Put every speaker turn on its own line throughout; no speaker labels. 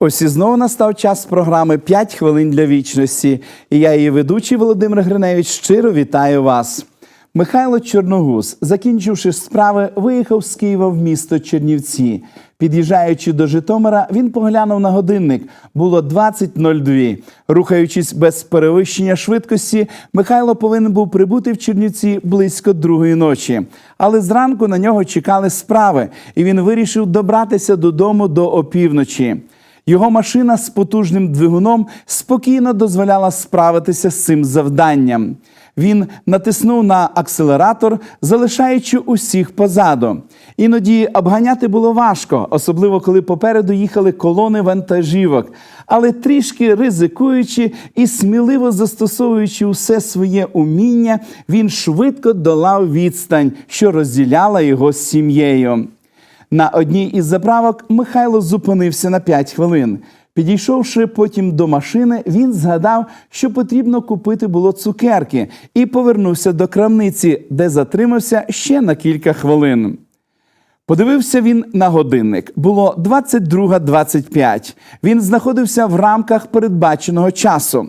Ось і знову настав час програми «5 хвилин для вічності. І я, її ведучий Володимир Гриневич, щиро вітаю вас. Михайло Чорногуз, закінчивши справи, виїхав з Києва в місто Чернівці. Під'їжджаючи до Житомира, він поглянув на годинник. Було 20.02. Рухаючись без перевищення швидкості, Михайло повинен був прибути в Чернівці близько другої ночі. Але зранку на нього чекали справи, і він вирішив добратися додому до опівночі. Його машина з потужним двигуном спокійно дозволяла справитися з цим завданням. Він натиснув на акселератор, залишаючи усіх позаду. Іноді обганяти було важко, особливо коли попереду їхали колони вантажівок. Але трішки ризикуючи і сміливо застосовуючи усе своє уміння, він швидко долав відстань, що розділяла його з сім'єю. На одній із заправок Михайло зупинився на 5 хвилин. Підійшовши потім до машини, він згадав, що потрібно купити було цукерки, і повернувся до крамниці, де затримався ще на кілька хвилин. Подивився він на годинник. Було 22.25. Він знаходився в рамках передбаченого часу.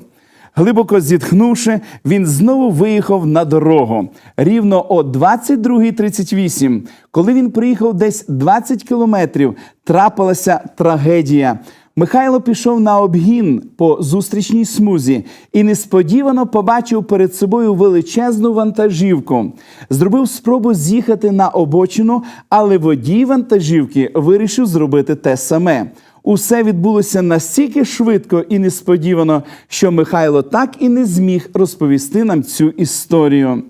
Глибоко зітхнувши, він знову виїхав на дорогу. Рівно о 22.38, коли він приїхав десь 20 кілометрів, трапилася трагедія. Михайло пішов на обгін по зустрічній смузі і несподівано побачив перед собою величезну вантажівку. Зробив спробу з'їхати на обочину, але водій вантажівки вирішив зробити те саме. Усе відбулося настільки швидко і несподівано, що Михайло так і не зміг розповісти нам цю історію.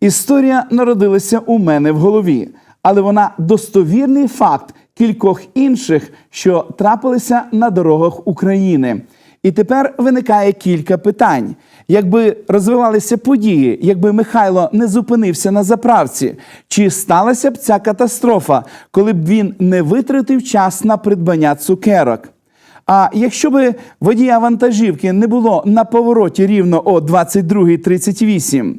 Історія народилася у мене в голові, але вона достовірний факт кількох інших, що трапилися на дорогах України. І тепер виникає кілька питань. Якби розвивалися події, якби Михайло не зупинився на заправці, чи сталася б ця катастрофа, коли б він не витратив час на придбання цукерок? А якщо би водія вантажівки не було на повороті рівно о 22.38,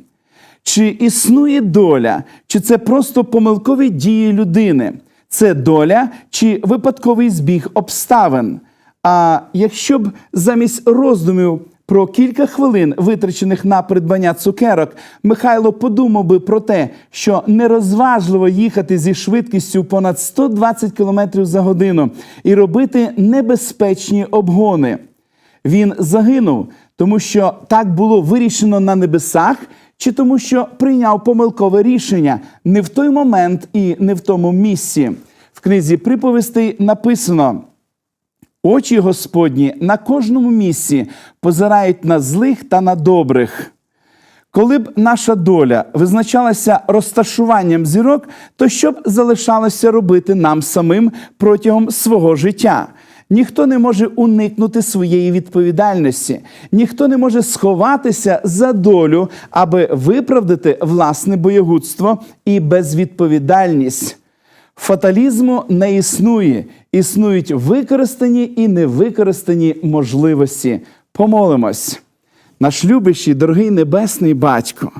чи існує доля, чи це просто помилкові дії людини? Це доля чи випадковий збіг обставин? А якщо б замість роздумів про кілька хвилин, витрачених на придбання цукерок, Михайло подумав би про те, що нерозважливо їхати зі швидкістю понад 120 км за годину і робити небезпечні обгони. Він загинув, тому що так було вирішено на небесах, чи тому, що прийняв помилкове рішення не в той момент і не в тому місці. В книзі приповістей написано. Очі Господні на кожному місці позирають на злих та на добрих. Коли б наша доля визначалася розташуванням зірок, то що б залишалося робити нам самим протягом свого життя? Ніхто не може уникнути своєї відповідальності, ніхто не може сховатися за долю, аби виправдати власне боєгудство і безвідповідальність. Фаталізму не існує, існують використані і невикористані можливості. Помолимось. Наш любящий, дорогий небесний батько.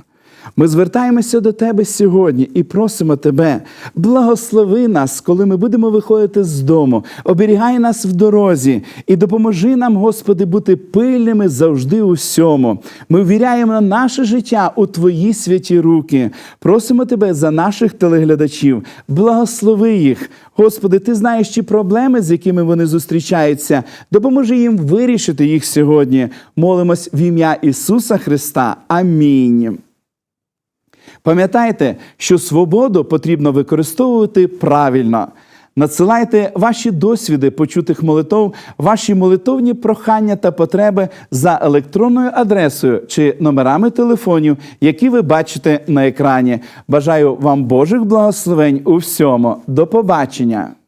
Ми звертаємося до Тебе сьогодні і просимо Тебе, благослови нас, коли ми будемо виходити з дому, оберігай нас в дорозі і допоможи нам, Господи, бути пильними завжди у всьому. Ми ввіряємо наше життя у Твої святі руки. Просимо Тебе за наших телеглядачів, благослови їх. Господи, Ти знаєш ті проблеми, з якими вони зустрічаються. Допоможи їм вирішити їх сьогодні. Молимось в ім'я Ісуса Христа. Амінь. Пам'ятайте, що свободу потрібно використовувати правильно. Надсилайте ваші досвіди почутих молитов, ваші молитовні прохання та потреби за електронною адресою чи номерами телефонів, які ви бачите на екрані. Бажаю вам Божих благословень у всьому. До побачення!